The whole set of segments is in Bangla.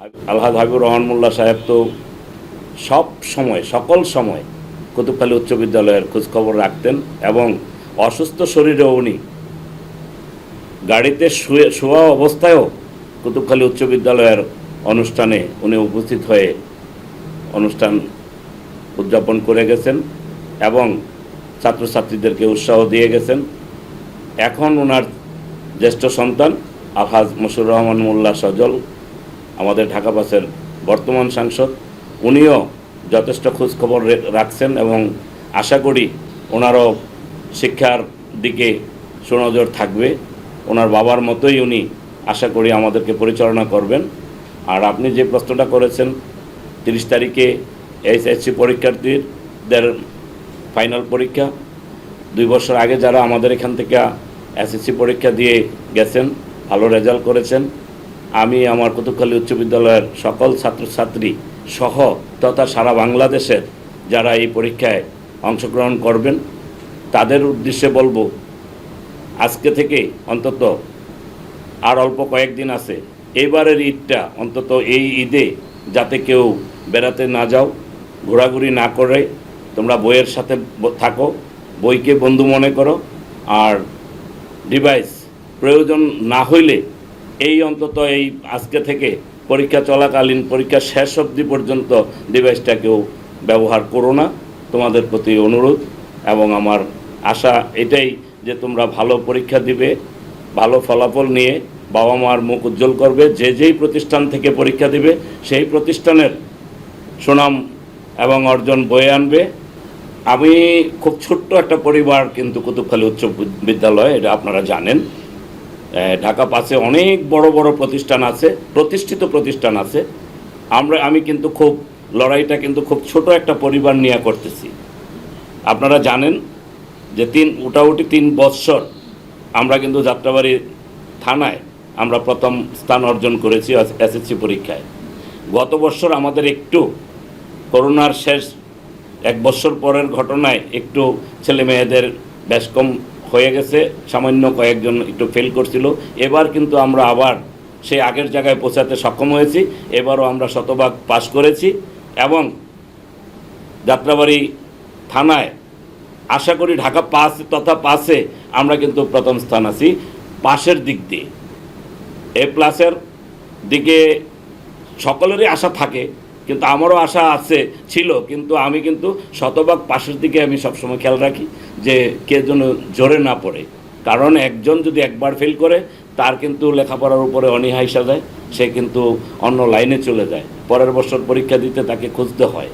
আলহাজ হাবিবুর রহমান মোল্লা সাহেব তো সব সময়, সকল সময় কুতুবখালী উচ্চ বিদ্যালয়ের খোঁজখবর রাখতেন এবং অসুস্থ শরীরেও উনি গাড়িতে শুয়ে, শোয়া অবস্থায়ও কুতুবখালী উচ্চ বিদ্যালয়ের অনুষ্ঠানে উনি উপস্থিত হয়ে অনুষ্ঠান উদযাপন করে গেছেন এবং ছাত্রছাত্রীদেরকে উৎসাহ দিয়ে গেছেন। এখন ওনার জ্যেষ্ঠ সন্তান আলহাজ মশুর রহমান মোল্লা সজল আমাদের ঢাকা বাসের বর্তমান সাংসদ, উনিও যথেষ্ট খোঁজখবর রাখছেন এবং আশা করি ওনারও শিক্ষার দিকে সুনজর থাকবে। ওনার বাবার মতোই উনি আশা করি আমাদেরকে পরিচালনা করবেন। আর আপনি যে প্রশ্নটা করেছেন, তিরিশ তারিখে এইচএসসি পরীক্ষার্থীদের ফাইনাল পরীক্ষা, দুই বছর আগে যারা আমাদের এখান থেকে এসএসসি পরীক্ষা দিয়ে গেছেন, ভালো রেজাল্ট করেছেন আমি আমার কুতুবখালী উচ্চ বিদ্যালয়ের সকল ছাত্রছাত্রী সহ তথা সারা বাংলাদেশের যারা এই পরীক্ষায় অংশগ্রহণ করবেন, তাদের উদ্দেশ্যে বলব, আজকে থেকে অন্তত আর অল্প কয়েকদিন আছে, এবারের ঈদটা অন্তত এই ঈদে যাতে কেউ বেড়াতে না যাও, ঘোরাঘুরি না করে, তোমরা বইয়ের সাথে থাকো, বইকে বন্ধু মনে করো, আর ডিভাইস প্রয়োজন না হইলে এই অন্তত এই আজকে থেকে পরীক্ষা চলাকালীন পরীক্ষা শেষ অবধি পর্যন্ত ডিভাইসটা কেউ ব্যবহার করো না। তোমাদের প্রতি অনুরোধ এবং আমার আশা এটাই যে তোমরা ভালো পরীক্ষা দিবে, ভালো ফলাফল নিয়ে বাবা মার মুখ উজ্জ্বল করবে, যে যেই প্রতিষ্ঠান থেকে পরীক্ষা দিবে, সেই প্রতিষ্ঠানের সুনাম এবং অর্জন বয়ে আনবে। আমি খুব ছোট্ট একটা পরিবার কিন্তু কুতুবখালী উচ্চ বিদ্যালয়, এটা আপনারা জানেন। ঢাকা পাশে অনেক বড় বড় প্রতিষ্ঠান আছে, প্রতিষ্ঠিত প্রতিষ্ঠান আছে। আমরা, আমি কিন্তু খুব, লড়াইটা কিন্তু খুব ছোট একটা পরিবার নিয়ে করতেছি। আপনারা জানেন যে তিন, মোটামুটি তিন বৎসর আমরা কিন্তু যাত্রাবাড়ি থানায় আমরা প্রথম স্থান অর্জন করেছি এসএসসি পরীক্ষায়। গত বছর আমাদের একটু করোনার শেষ এক বছর পরের ঘটনায় একটু ছেলে মেয়েদের বেশ কম হয়ে গেছে, সামান্য কয়েকজন একটু ফেল করছিল। এবার কিন্তু আমরা আবার সেই আগের জায়গায় পৌঁছাতে সক্ষম হয়েছি, এবারও আমরা শতভাগ পাশ করেছি এবং যাত্রাবাড়ি থানায় আশা করি ঢাকা পাস তথা পাসে আমরা কিন্তু প্রথম স্থান আছি পাশের দিক দিয়ে। এ প্লাসের দিকে সকলেরই আশা থাকে কিন্তু আমারও আশা আছে, ছিল। কিন্তু আমি কিন্তু শতভাগ পাশের দিকে আমি সবসময় খেয়াল রাখি যে কে যেন জোরে না পড়ে। কারণ একজন যদি একবার ফেল করে, তার কিন্তু লেখাপড়ার উপরে অনীহা এসে যায়, সে কিন্তু অন্য লাইনে চলে যায়। পরের বছর পরীক্ষা দিতে তাকে খুঁজতে হয়।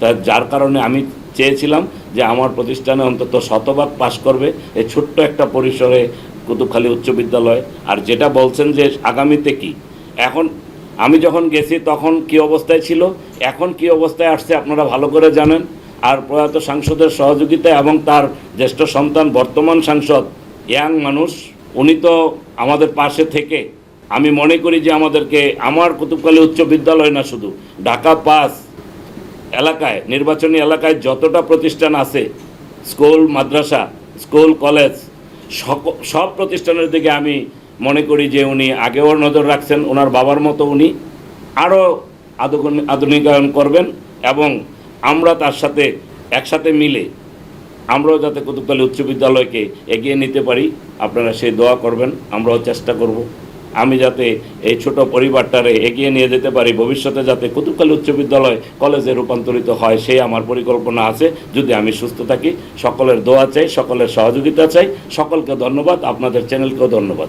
তা যার কারণে আমি চেয়েছিলাম যে আমার প্রতিষ্ঠানে অন্তত শতভাগ পাশ করবে এই ছোট্ট একটা পরিসরে কুতুবখালী উচ্চ বিদ্যালয়। আর যেটা বলছেন যে আগামীতে কি? এখন আমি যখন গেছি তখন কি অবস্থায় ছিল? এখন কি অবস্থায় আসছে আপনারা ভালো করে জানেন। আর প্রয়াত সাংসদের সহযোগিতা এবং তার জ্যেষ্ঠ সন্তান, বর্তমান সাংসদ, ইয়াং মানুষ, উনি তো আমাদের পাশে থেকে। আমি মনে করি যে আমাদেরকে, আমার কুতুবখালী উচ্চ বিদ্যালয় না শুধু, ঢাকা পাস এলাকায়, নির্বাচনী এলাকায় যতটা প্রতিষ্ঠান আছে, স্কুল, মাদ্রাসা, স্কুল, কলেজ সব প্রতিষ্ঠানের দিকে আমি মনে করি যে উনি আগেও নজর রাখছেন, ওনার বাবার মতো উনি আরও আধুন- আধুনিকায়ন করবেন এবং আমরা তার সাথে একসাথে মিলে আমরাও যাতে কুতুবখালী উচ্চ বিদ্যালয়কে এগিয়ে নিতে পারি, আপনারা সেই দোয়া করবেন, আমরাও চেষ্টা করব। আমি যাতে এই ছোট পরিবারটারে এগিয়ে নিয়ে যেতে পারি, ভবিষ্যতে যাতে কুতুবখালী উচ্চ বিদ্যালয় কলেজে রূপান্তরিত হয়, সেই আমার পরিকল্পনা আছে। যদি আমি সুস্থ থাকি, সকলের দোয়া চাই, সকলের সহযোগিতা চাই, সকলকে ধন্যবাদ, আপনাদের চ্যানেলকেও ধন্যবাদ।